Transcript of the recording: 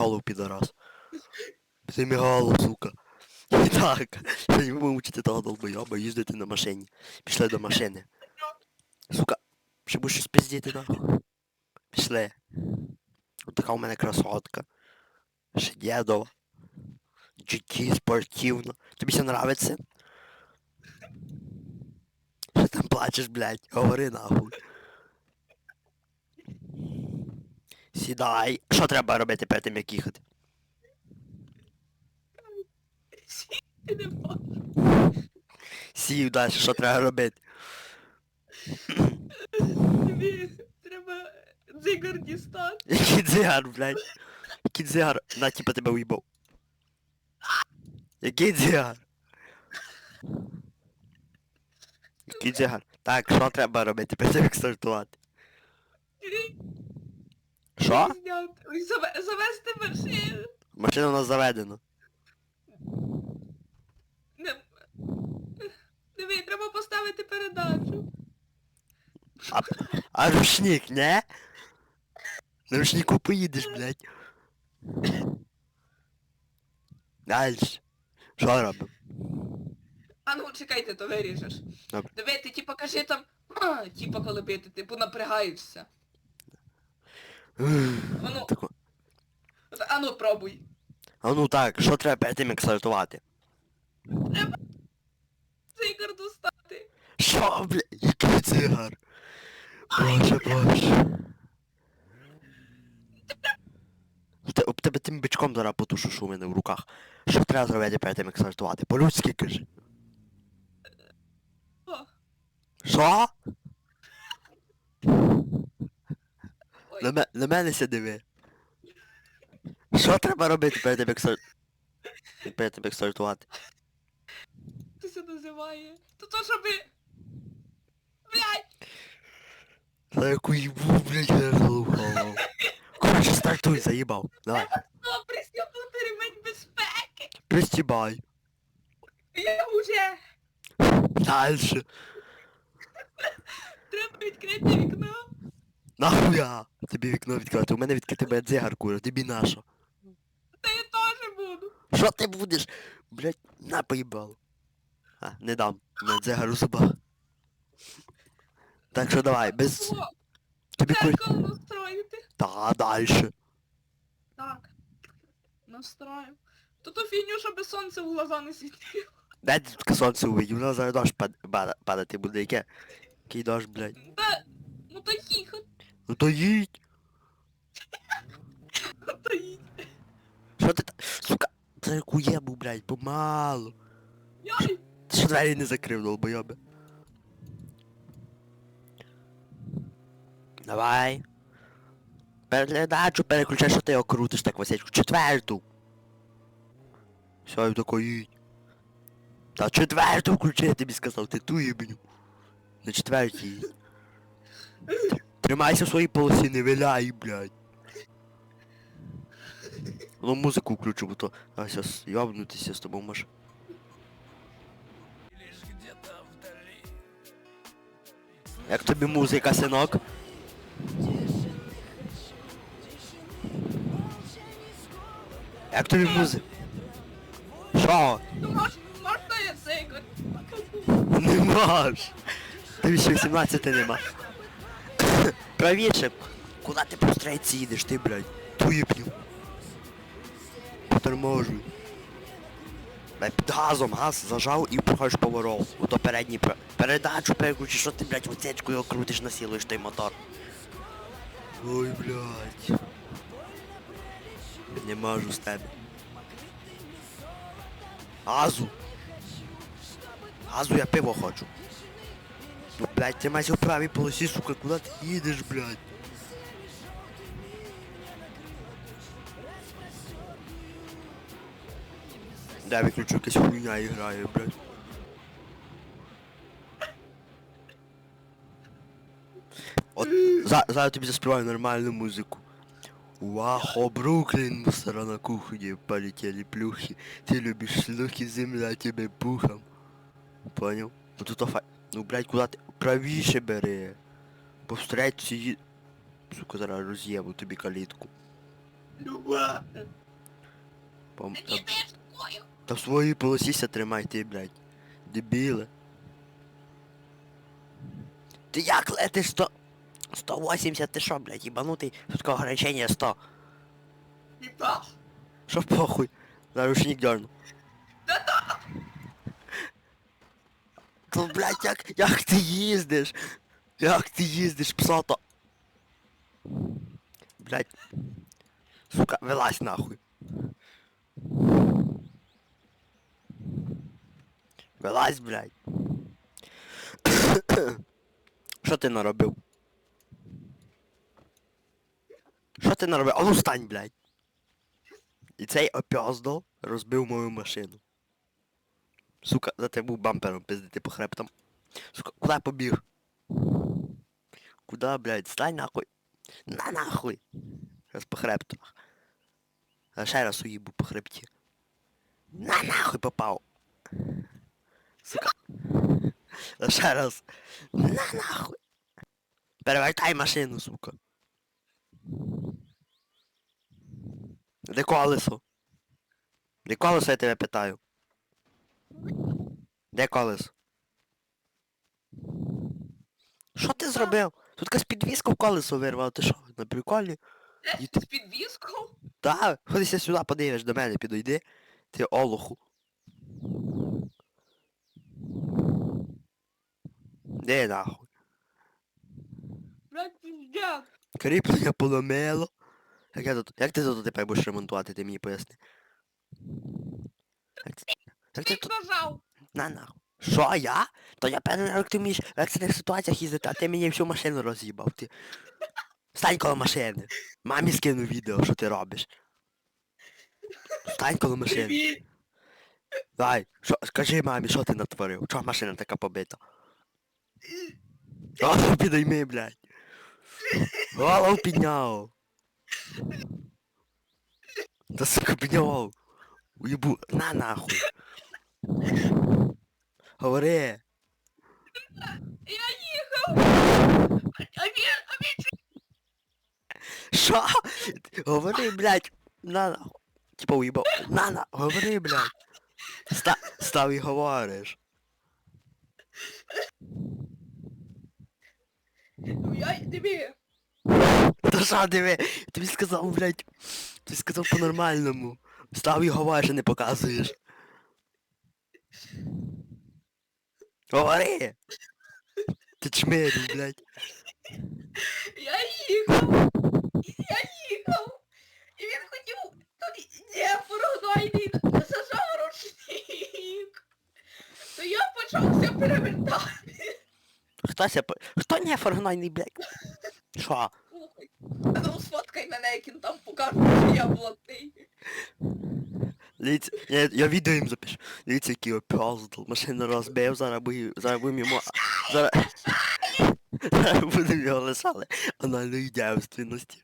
мігалу, підарас. Ти мігалу, сука. І так, сьогодні ми будемо вчити того долбойоба їздити на машині. Пішли до машини. Сука, ще будеш щось пиздіти нахуй. Пішли. От така у мене красотка. Шедєдова. GT спортивно. Тобі все нравиться? Що там плачеш, блядь? Говори нахуй. Сідай. Що треба робити перед тим, як їхати? Не. Сів далі, що треба робити? Тобі треба дзигар дістати. Який дзигар, блядь? Який дзигар? На, типа тебе уїбав. Який дзигар? Який дзигар? Так, що треба робити перед тим, як стартувати? Що? Ой, заве- Завести машину. Машина у нас заведена. Не... Диви, треба поставити передачу. А, а рушник, не? На рушнику поїдеш, блядь. Дальше. Що робимо? А ну, чекайте, то виріжеш. Добре. Диви, ти типа кажи там, а, типа коли бити, типу напрягаєшся. Ану, Тако. от, ну пробуй. А ну так, що треба перед тим, як стартувати? Дзигар достати. Що, блядь, який цигар? Боже, боже. Те- Об тебе тим бичком зараз потушу, що у мене в руках. Що треба зробити перед тим, як стартувати? По-людськи кажи. О, Що? ой. На, ме- на мене ся диви. Що треба робити перед тим, як стар... перед тим, як стартувати? Це це називає. То то, щоб... Блядь! Та яку їбу, блядь, я слухав. Короче, стартуй, заїбав. Давай. Ну, пристібнути ремень безпеки. Пристібай. Я вже. Дальше. Треба відкрити. Нахуя? Тобі вікно відкрити. У мене відкрити буде дзигар, кура, тобі наша. Та я теж буду. Що ти будеш? Блять, на поїбало. А, не дам. Мене дзигар у зубах. Так що давай, без... О, Тобі кур... дзеркало настроїти. Та, дальше. Так. Настроїм. То ту фігню, щоб сонце в глаза не світило. Дай таке сонце увидів, у нас зараз дощ пад... пада- падати буде, яке? Який дощ, блядь. Та, ну то їхати, Ну то їдь. то їдь. Що ти та... Сука, це яку єбу, блядь, помалу. Яй, Ти що двері не закрив, долбойоби? Давай. Передачу переключай, що ти його крутиш так висячку. Четверту. Все, і тако їдь. Та четверту включи, я тобі сказав, ти ту їбню. На четвертій. Тримайся в своїй полосі, не виляй, блядь. Ну музику включу, бо то а зараз йобнутися з тобою може. Як тобі музика, синок? Як тобі музика? Що? мож, можна я цигар? Не можеш. Тобі ще 18 нема. Правіше. Куди ти по стрейці їдеш, ти, блядь? П'ю. Поторможуй. Блядь, під газом газ зажав і проходиш поворот. Ото передній пер- передачу переключиш, що ти, блядь, його крутиш, насилуєш той мотор. Ой, блядь. Не можу з тебе. Газу. Газу я пиво хочу. Ну, блядь, тримайся в правій полосі, сука, куди ти їдеш, блядь? Да, виключу якась хуйня і грає, блядь. От за, зараз тобі заспіваю нормальну музику. Вахо, Бруклин, мусора на кухне, полетели плюхи. Ты любишь слухи, земля тебе пухом. Понял? Ну тут офа... Ну, блядь, куда ти? Правіше бери. Повстрять ці... Сука, зараз роз'єбу тобі калітку. Люба. Пом... Та, та в своїй полосіся тримай ти, блядь. Дебіле. Ти як летиш 100... 180, ти що, блядь, їбанутий? Тут ограничення 100. Віташ. Що похуй? Зараз ручник дерну. То, блядь, як, як ти їздиш? Як ти їздиш, псото? Блядь. Сука, вилазь нахуй. Вилазь, блядь. Що ти наробив? Що ти наробив? А ну стань, блядь. І цей опяздал розбив мою машину. Сука, за тебе був бампером пиздити по хребтам. Сука, куда я побіг? Куда, блядь? Стань нахуй. На нахуй. Раз по хребтах. А ще раз уїбу по хребті. На нахуй попав. Сука. А ще раз. На нахуй. Перевертай машину, сука. Де колесо? Де колесо, я тебе питаю? Де колесо? Що ти зробив? Тут якась підвіска в колесо вирвала, ти що, на приколі? Ти- З підвіском? Та, ходися сюди, подивиш до мене, підійди. Ти олуху. Де нахуй? Блядь, піздец. Кріплення поломило. Як, я тут, як ти тут тепер будеш ремонтувати, ти мені поясни. Як як ти тут... нажав. На нахуй. Що, я? То я певно, як ти вмієш в екстрених ситуаціях їздити, а ти мені всю машину роз'їбав. Ти. Стань коло машини. Мамі скину відео, що ти робиш. Стань коло машини. Привіт. Дай, що, скажи мамі, що ти натворив? Чого машина така побита? Голову підійми, блядь. Голову підняв. Та сука підняв. Уєбу, на нахуй. Говори. Я їхав. А він, а він Що? Говори, блядь. На нахуй. Типа уїбав. На на, говори, блядь. Ста, став і говориш. Я тобі. Та що диви? Тобі сказав, блядь. Тобі сказав по-нормальному. Став і говориш, а не показуєш. Говори! Ти чмирю, блядь. Я їхав. Я їхав. І він хотів тут не прогнойний зажав ручник. То я почався перевертати. Хтось я... по- Хто не фаргнойний, блядь? Що? Ну сфоткай мене, як він там покаже, що я блатний. Дивіться, я, я відео їм запишу. Дивіться, який опяздал. Машину розбив, зараз будемо, зараз будемо йому... Зараз... Зараз будемо його лишали анальної дівственності.